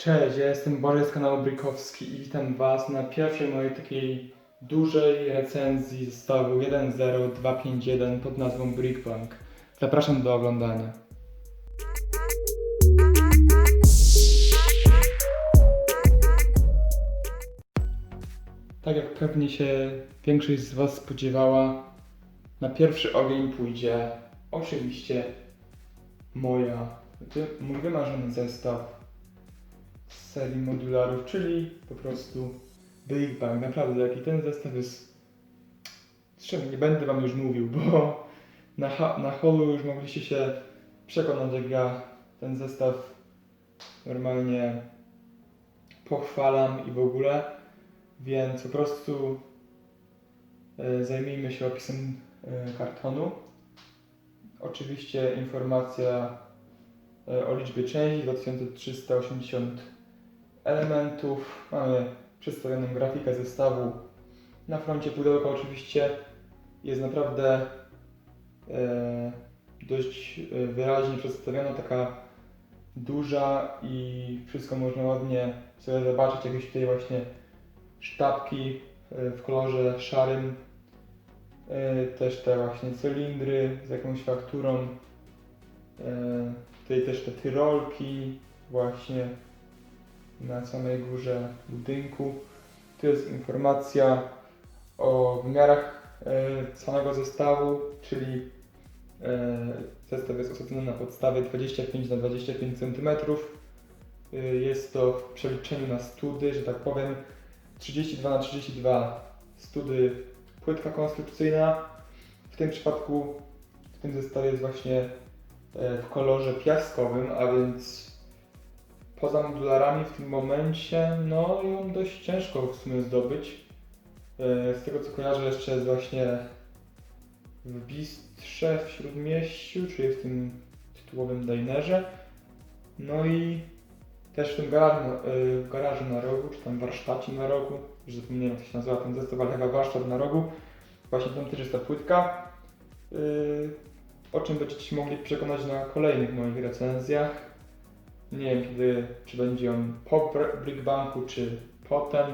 Cześć, ja jestem Bory z kanału Brykowski i witam Was na pierwszej mojej takiej dużej recenzji zestawu 10251 pod nazwą Brickbank. Zapraszam do oglądania. Tak jak pewnie się większość z Was spodziewała, na pierwszy ogień pójdzie oczywiście moja, mój wymarzony zestaw z serii modularów, czyli po prostu Big Bang. Naprawdę, jaki ten zestaw jest. Zresztą nie będę Wam już mówił, bo na, na holu już mogliście się przekonać, jak ja ten zestaw normalnie pochwalam i w ogóle. Więc po prostu e, zajmijmy się opisem e, kartonu. Oczywiście informacja e, o liczbie części 2380 elementów. Mamy przedstawioną grafikę zestawu. Na froncie pudełka oczywiście jest naprawdę e, dość e, wyraźnie przedstawiona taka duża i wszystko można ładnie sobie zobaczyć. Jakieś tutaj właśnie sztabki e, w kolorze szarym. E, Też te właśnie cylindry z jakąś fakturą. E, Tutaj też te tyrolki właśnie na samej górze budynku. Tu jest informacja o wymiarach e, samego zestawu, czyli e, zestaw jest osadzony na podstawie 25 na 25 cm. Jest to w przeliczeniu na study, że tak powiem, 32 na 32 study płytka konstrukcyjna. W tym przypadku w tym zestawie jest właśnie e, w kolorze piaskowym, a więc poza modularami w tym momencie, no ją dość ciężko w sumie zdobyć. E, Z tego co kojarzę jeszcze jest właśnie w Bistrze w Śródmieściu, czyli w tym tytułowym dinerze. No i też w tym garażu, e, w garażu na rogu, czy tam warsztacie na rogu, już zapomniałem jak się nazywa ten zestaw, ale chyba warsztat na rogu. Właśnie tam też jest ta płytka, yy, o czym będziecie mogli przekonać na kolejnych moich recenzjach. Nie wiem kiedy, czy będzie on po Br- Brickbanku, czy potem.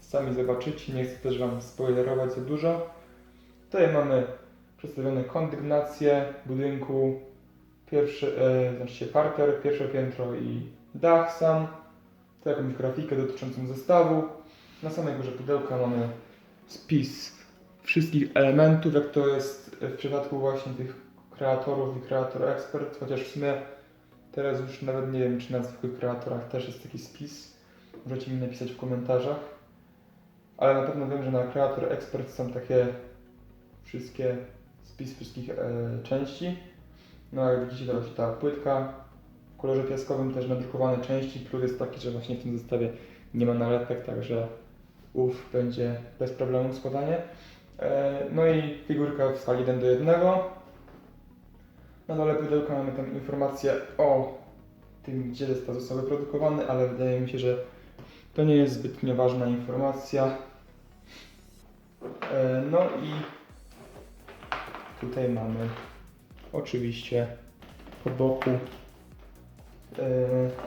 Sami zobaczycie, nie chcę też Wam spoilerować za dużo. Tutaj mamy przedstawione kondygnacje budynku, pierwszy, e, znaczy parter, pierwsze piętro i dach sam. Tu jakąś grafikę dotyczącą zestawu. Na samej górze pudełka mamy spis wszystkich elementów, jak to jest w przypadku właśnie tych kreatorów i kreator ekspert, chociaż w sumie teraz już nawet nie wiem, czy na zwykłych kreatorach też jest taki spis. Możecie mi napisać w komentarzach. Ale na pewno wiem, że na kreator ekspert są takie wszystkie spis wszystkich e, części. No jak widzicie, właśnie ta płytka w kolorze piaskowym też nadrukowane części, plus jest taki, że właśnie w tym zestawie nie ma nalepek, także ów będzie bez problemu składanie. E, No i figurka w skali 1 do 1. Na dole pudełka mamy tam informację o tym, gdzie zestaw został wyprodukowany, ale wydaje mi się, że to nie jest zbytnio ważna informacja. E, No i tutaj mamy oczywiście po boku e,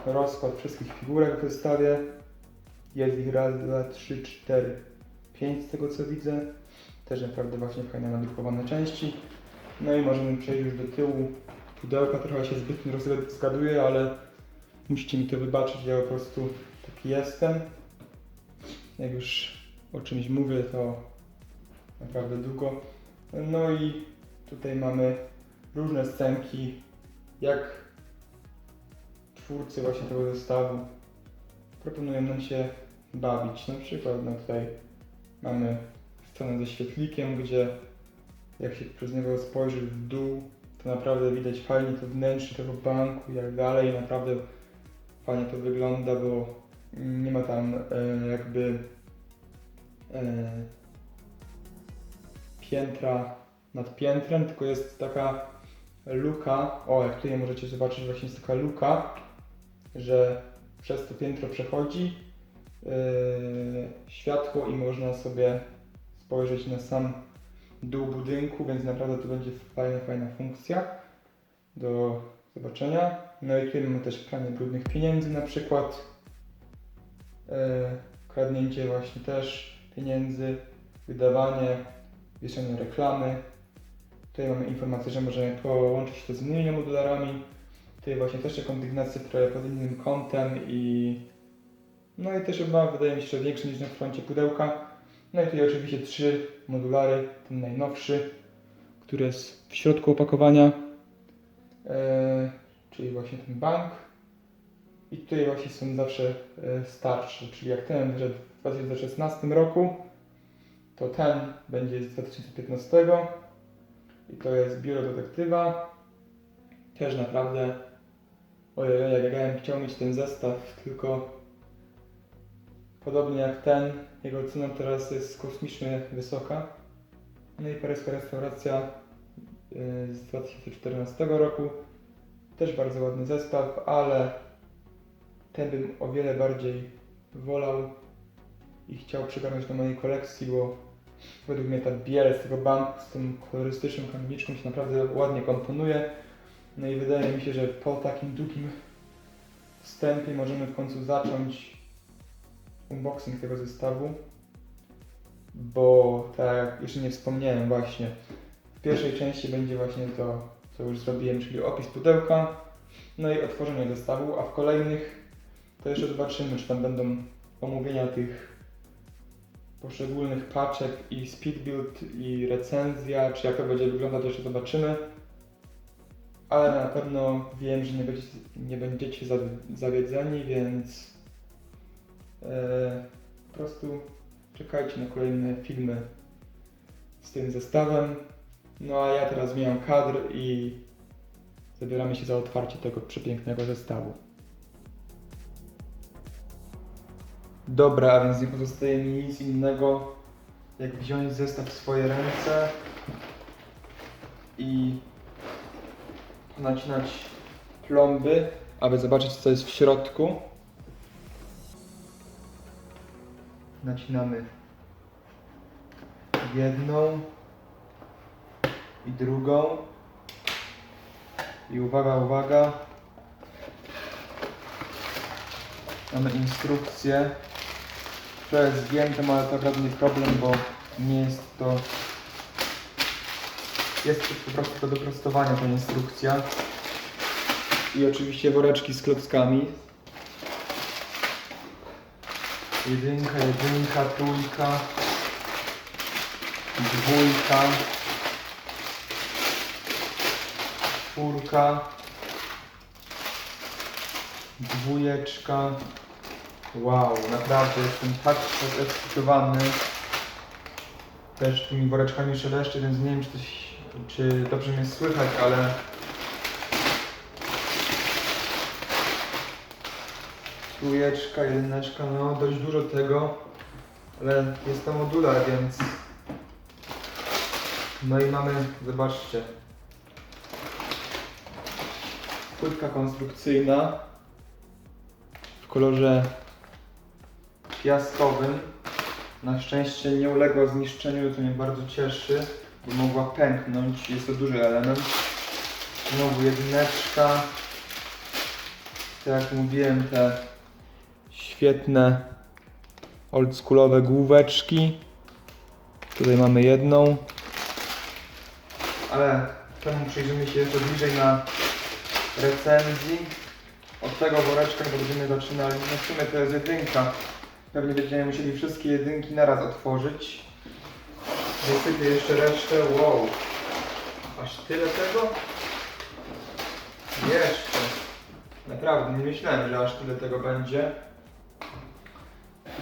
rozkład wszystkich figurek w zestawie. Jest ich raz, dwa, trzy, cztery, pięć z tego co widzę. Też naprawdę właśnie fajne nadrukowane części. No i możemy przejść już do tyłu pudełka. Trochę się zbytnio rozgaduję, ale musicie mi to wybaczyć. Ja po prostu taki jestem. Jak już o czymś mówię, to naprawdę długo. No i tutaj mamy różne scenki, jak twórcy właśnie tego zestawu proponują nam się bawić. Na przykład no tutaj mamy scenę ze świetlikiem, gdzie jak się przez niego spojrzy w dół, to naprawdę widać fajnie to wnętrze tego banku i jak dalej. Naprawdę fajnie to wygląda, bo nie ma tam e, jakby e, piętra nad piętrem, tylko jest taka luka. O, jak tutaj możecie zobaczyć, właśnie jest taka luka, że przez to piętro przechodzi yy, światło i można sobie spojrzeć na sam dół budynku, więc naprawdę to będzie fajna, fajna funkcja do zobaczenia. No i tutaj mamy też pranie brudnych pieniędzy na przykład. e, kradnięcie właśnie też pieniędzy, wydawanie, wieszanie reklamy. Tutaj mamy informację, że możemy połączyć to z innymi modularami. Tutaj właśnie też te kondygnacje, które pod innym kątem i no i też chyba wydaje mi się, że większy niż na froncie pudełka. No i tutaj oczywiście trzy modulary, ten najnowszy, który jest w środku opakowania, e, czyli właśnie ten bank. I tutaj właśnie są zawsze e, starsze, czyli jak ten wyszedł w 2016 roku, to ten będzie z 2015 i to jest biuro detektywa. Też naprawdę, ojej, jak ja chciał mieć ten zestaw, tylko podobnie jak ten, jego cena teraz jest kosmicznie wysoka. No i paryska restauracja y, z 2014 roku. Też bardzo ładny zestaw, ale ten bym o wiele bardziej wolał i chciał przygarnąć do mojej kolekcji, bo według mnie ta biel z tego banku z tą kolorystyczną chemiczką się naprawdę ładnie komponuje. No i wydaje mi się, że po takim długim wstępie możemy w końcu zacząć unboxing tego zestawu, bo tak jak jeszcze nie wspomniałem właśnie, w pierwszej części będzie właśnie to, co już zrobiłem, czyli opis pudełka, no i otworzenie zestawu, a w kolejnych to jeszcze zobaczymy, czy tam będą omówienia tych poszczególnych paczek i speed build i recenzja, czy jak to będzie wyglądać jeszcze zobaczymy. Ale na pewno wiem, że nie będziecie, nie będziecie zawi- zawiedzeni, więc po prostu czekajcie na kolejne filmy z tym zestawem. No a ja teraz zmieniam kadr i zabieramy się za otwarcie tego przepięknego zestawu. Dobra, a więc nie pozostaje mi nic innego, jak wziąć zestaw w swoje ręce i nacinać plomby, aby zobaczyć co jest w środku. Nacinamy jedną i drugą. I uwaga, uwaga. Mamy instrukcję, która jest zdjęta, ale to żaden problem, bo nie jest to... Jest to po prostu do doprostowania ta instrukcja. I oczywiście woreczki z klockami. Jedynka, jedynka, trójka, dwójka, czwórka, dwójeczka. Wow, naprawdę jestem tak podekscytowany. Też tymi woreczkami szeleszczy, więc nie wiem, czy, czy dobrze mnie słychać, ale trójeczka, jedyneczka, no dość dużo tego, ale jest to modular, więc no i mamy, zobaczcie, płytka konstrukcyjna w kolorze piaskowym. Na szczęście nie uległa zniszczeniu, co mnie bardzo cieszy, bo mogła pęknąć. Jest to duży element. Znowu jedyneczka. Tak jak mówiłem, te świetne oldschoolowe główeczki. Tutaj mamy jedną. Ale temu przyjrzymy się jeszcze bliżej na recenzji. Od tego woreczka będziemy zaczynali. No w sumie to jest jedynka. Pewnie będziemy musieli wszystkie jedynki naraz otworzyć. Wysypię jeszcze resztę. Wow. Aż tyle tego? Jeszcze. Naprawdę, nie myślałem, że aż tyle tego będzie.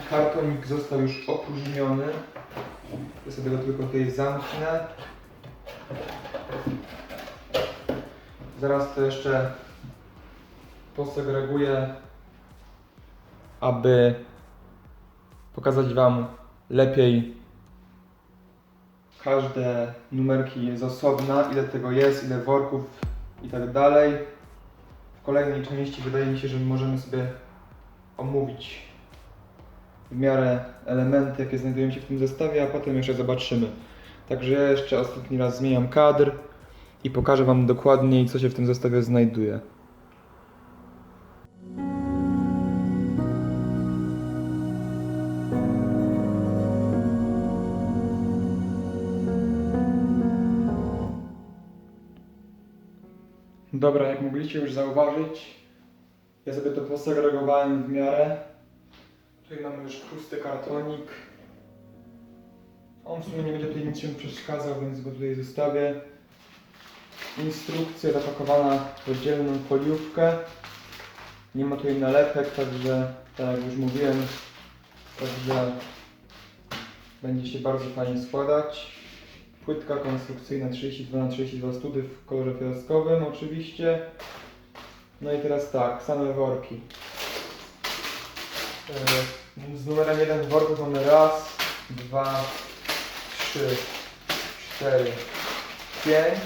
Kartonik został już opróżniony. Ja sobie go tylko tutaj zamknę. Zaraz to jeszcze posegreguję, aby pokazać Wam lepiej każde numerki z osobna, ile tego jest, ile worków i tak dalej. W kolejnej części wydaje mi się, że możemy sobie omówić w miarę elementy, jakie znajdują się w tym zestawie, a potem jeszcze zobaczymy. Także ja jeszcze ostatni raz zmieniam kadr i pokażę Wam dokładniej, co się w tym zestawie znajduje. Dobra, jak mogliście już zauważyć, ja sobie to posegregowałem w miarę Tutaj mamy już pusty kartonik. On w sumie nie będzie tutaj niczym przeszkadzał, więc go tutaj zostawię. Instrukcja zapakowana w oddzielną foliówkę. Nie ma tutaj nalepek, także tak jak już mówiłem, także będzie się bardzo fajnie składać. Płytka konstrukcyjna 32 na 32 study w kolorze piaskowym oczywiście. No i teraz tak, same worki. Z numerem 1 worków mamy raz, dwa, trzy, cztery, pięć.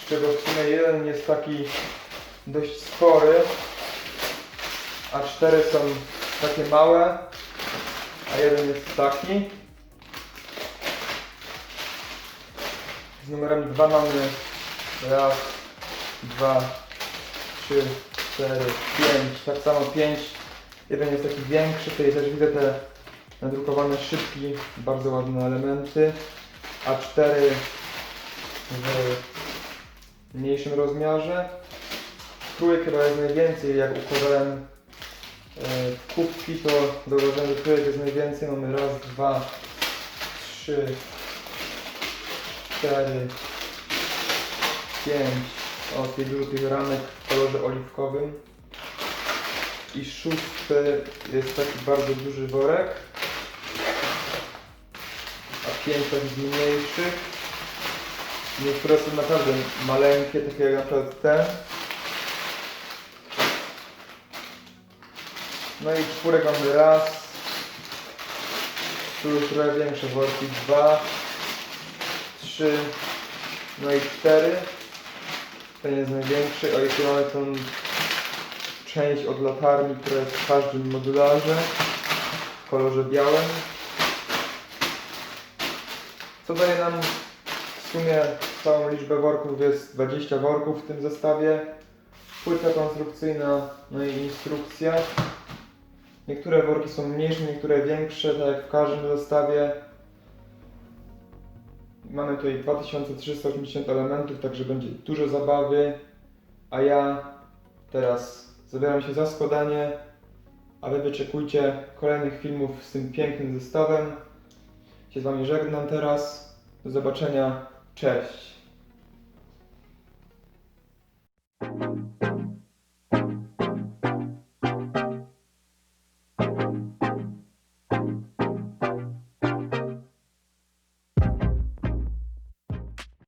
Z czego w sumie jeden jest taki dość spory, a cztery są takie małe, a jeden jest taki. Z numerem 2 mamy raz, dwa, trzy, cztery, pięć. Tak samo pięć. Jeden jest taki większy, tutaj też widzę te nadrukowane szybki, bardzo ładne elementy. A cztery w mniejszym rozmiarze. Trójek chyba jest najwięcej, jak układałem e, kubki, to zauważyłem, że trójek jest najwięcej. Mamy raz, dwa, trzy, cztery, pięć. O, tutaj dużo tych ramek w kolorze oliwkowym. I szósty jest taki bardzo duży worek. A pięć takich mniejszych. Niektóre są naprawdę maleńkie, takie jak na przykład ten. No i czwórek mamy raz. Tu trochę większe worki. Dwa, trzy, no i cztery. Ten jest największy, a jeszcze mamy tą część od latarni, która jest w każdym modularze w kolorze białym. Co daje nam w sumie całą liczbę worków, jest 20 worków w tym zestawie. Płyta konstrukcyjna, no i instrukcja. Niektóre worki są mniejsze, niektóre większe, tak jak w każdym zestawie. Mamy tutaj 2380 elementów, także będzie dużo zabawy. A ja teraz zabieram się za składanie, a wy wyczekujcie kolejnych filmów z tym pięknym zestawem. Się z wami żegnam teraz. Do zobaczenia. Cześć.